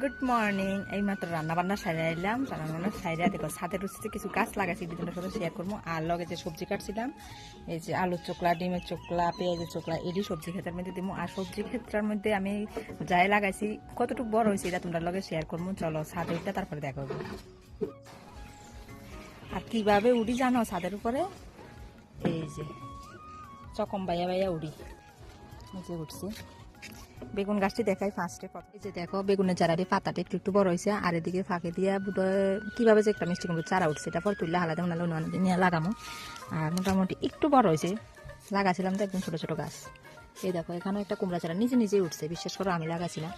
Good morning এই মাত্র রান্না বান্না সাইরে এলাম রান্না বান্না সাইরে দেখো, ছাদের রুচিতে কিছু গাছ লাগাইছি দুজনের সাথে শেয়ার করব। আর লগে যে সবজি কাটছিলাম, এই যে আলুর চোকলা, ডিমের চোকলা, পেঁয়াজের চোকলা এটি সবজি ক্ষেত্রের মধ্যে দিব আর সবজি ক্ষেত্রের মধ্যে আমি যাই লাগাইছি, কতটুকু বড় হয়েছে এটা তোমরা লগে শেয়ার করব। চলো ছাদে উঠে তারপরে দেখো আর কীভাবে উড়ি জানো ছাদের উপরে? এই যে, চকম বাইয়া বাইয়া উড়ি। যে উঠছি। বেগুন গাছটি দেখাই ফার্স্টে এই যে দেখো, বেগুনের চারাটি পাতাটা একটু একটু বড় হয়েছে, আর এদিকে ফাঁকে দিয়ে কীভাবে যে একটা মিষ্টি কুমড়োর চারা উঠছে, এটা পর তুললে হালাতে মনে হলো নিয়ে লাগামো। আর মোটামুটি একটু বড় হয়েছে, লাগাছিলাম তো একদম ছোট ছোট গাছ। এই দেখো, এখানেও একটা কুমড়া চারা নিজে নিজেই উঠছে বিশেষ করে আমি লাগাছিলাম।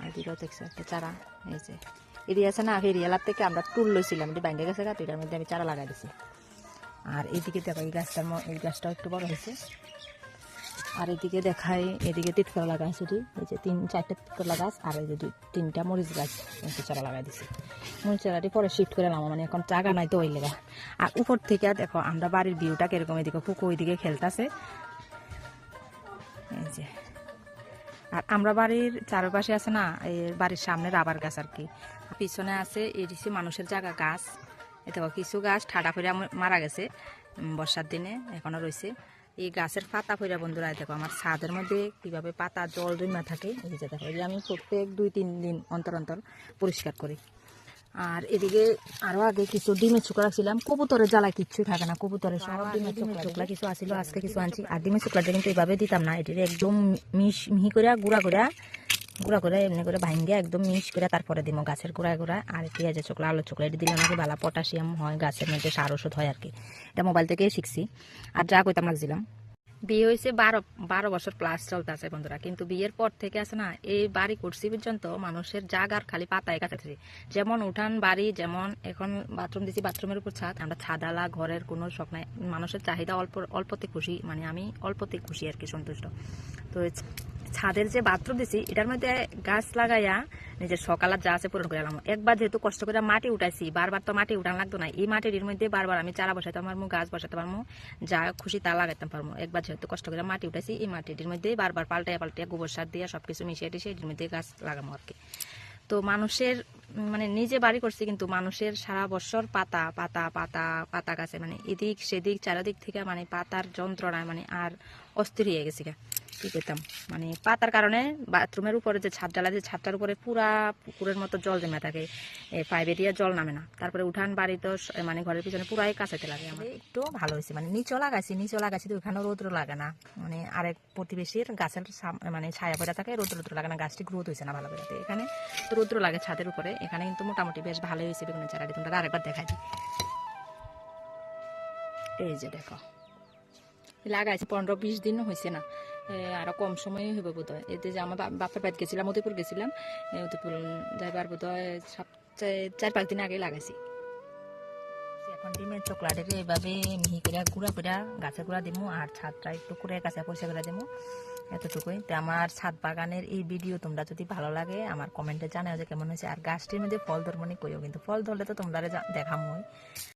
আর এদিকেও দেখছ একটা চারা, এই যে। এরিয়া আছে না এরিয়ালার থেকে আমরা টুল লইছিলাম, এটি ব্যাঙ্গে গেছে গাছ এটার মধ্যে আমি চারা লাগাই দিছি। আর এদিকে দেখো, এই গাছটার এই গাছটাও একটু বড় হয়েছে। আর এদিকে দেখাই, এদিকে তিতকলা লাগা আছে এটি এই যে তিন, চারটে তিতকলা গাছ আর এই যে দুই, তিনটা মরিচ গাছ একটু চারা লাগাই দিছি। মরিচ চারাটি পরে শিফট করে নামা মানে এখন জায়গা নাই তো ওই লেগা। আর উপর থেকে দেখো, আমরা বাড়ির ভিউটা কীরকম, এদিকে ফুকু ওইদিকে খেলতেছে। এই যে। আর আমরা বাড়ির চারপাশে আছে না, এই বাড়ির সামনে রাবার গাছ আর কি। পিছনে আছে এডিসি মানুষের জায়গা গাছ। এ দেখো, কিছু গাছ ঠাডা ফিরা মারা গেছে বর্ষার দিনে, এখনও রয়েছে এই গাছের পাতা ফিরা বন্ধুরা দেখো আমার ছাদের মধ্যে কীভাবে পাতা জল জমা থাকে। এই যে দেখো আমি প্রত্যেক দুই তিন দিন অন্তর অন্তর পরিষ্কার করি। আর এদিকে আরও আগে কিছু ডিমের চুকলা ছিলাম কবুতরের জ্বালা কিচ্ছু থাকে না কবুতরের সব ডিমের চুকলা কিছু আসিল আজকে কিছু আনছি। আর ডিমের চুকলাটা কিন্তু এইভাবে দিতাম না এটির একদম মিশ মিহি করিয়া গুঁড়া করে গুঁড়া করে এমনি করে ভাইন ভাঙ্গে একদম মিশ করে তারপরে দিব গাছের গোড়ায় গোড়ায়। আর পেঁয়াজের চোকলা আলু চোকলা, এটি দিলে নাকি ভালো পটাশিয়াম হয়, গাছের মধ্যে সার ওষুধ হয় আর কি। এটা মোবাইল থেকেই শিখছি। আর যা কইতাম লাগছিলাম বিয়ে হয়েছে বারো বারো বছর প্লাস চলতে আছে বন্ধুরা। কিন্তু বিয়ের পর থেকে আছে না, এই বাড়ি করছি পর্যন্ত মানুষের জাগার খালি পাতায় কাছাকাছি যেমন উঠান বাড়ি, যেমন এখন বাথরুম দিছি বাথরুমের উপর ছাদ। আমরা ছাদালা, ঘরের কোনো শখ নাই। মানুষের চাহিদা অল্প, অল্পতে খুশি। মানে আমি অল্পতে খুশি আর কি, সন্তুষ্ট। তো ছাদের যে বাথরুম দিছি, এটার মধ্যে গাছ লাগাইয়া নিজের সকালের যা আছে পূরণ করে এলাম একবার যেহেতু কষ্ট করে মাটি উঠাইছি, বারবার তো মাটি উঠান লাগতো না। এই মাটির মধ্যে বারবার আমি চারা বসাইতে পারব গাছ বসাতে পারব যা খুশি তা লাগাইতে পারব একবার যেহেতু কষ্ট করে মাটি উঠাইছি, এই মাটির মধ্যে বারবার পাল্টাইয়া পাল্টাইয়া গোবর সার দিয়ে সবকিছু মিশিয়ে টিশিয়ে এটির মধ্যে গাছ লাগাবো আর কি তো মানুষের মানে নিজে বাড়ি করছি কিন্তু মানুষের সারা বছর পাতা পাতা পাতা পাতা গাছে মানে এদিক সেদিক, চারিদিক থেকে মানে পাতার যন্ত্রণায় মানে আর অস্থির হয়ে গেছি গা। কি করতাম? মানে পাতার কারণে বাথরুমের উপরে যে ছাদ জ্বালা যে ছাদটার উপরে পুরা পুকুরের মতো জল জমে থাকে। পাইপে দিয়ে জল নামে না। তারপরে উঠান বাড়ি তো মানে ঘরের পিছনে পুরাই কাছাতে লাগে আমার। একটু ভালো হয়েছে। মানে নিচও লাগাইছি নিচও লাগাইছি তো ওখানে রৌদ্র লাগে না। মানে আরেক প্রতিবেশীর গাছের মানে ছায়া পড়ে থাকে, রৌদ্র রৌদ্র লাগে না। গাছটি গ্রোথ হয়েছে না ভালো করে। এখানে তো রৌদ্র লাগে ছাদের উপরে। এখানে কিন্তু মোটামুটি বেশ ভালোই হয়েছে বেগুনের চারাটি। তোমরা আরেকবার দেখাই দিই। এই যে দেখো। লাগাইছি পনেরো বিশ দিন হয়েছে না। এ, আরও কম সময় হইব বোধ হয় এতে যে আমার বাপের বাড়ি গেছিলাম উদয়পুর গেছিলাম উদয়পুর যাইবার বোধ হয় সপ্তাহে চার পাঁচ দিন আগে লাগাইছি। এখন ডিমের চকলাটাকে এভাবে মিহি করে গুঁড়া করে গাছে গুঁড়া দিমু আর ছাদটা একটু করে গাছে পয়সা করে দিমু। এতটুকুই। তো আমার ছাদ বাগানের এই ভিডিও তোমরা যদি ভালো লাগে, আমার কমেন্টে জানাও যে কেমন হয়েছে। আর গাছটির মধ্যে ফল ধরবনি কইও, কিন্তু ফল ধরলে তো তোমরা দেখামই।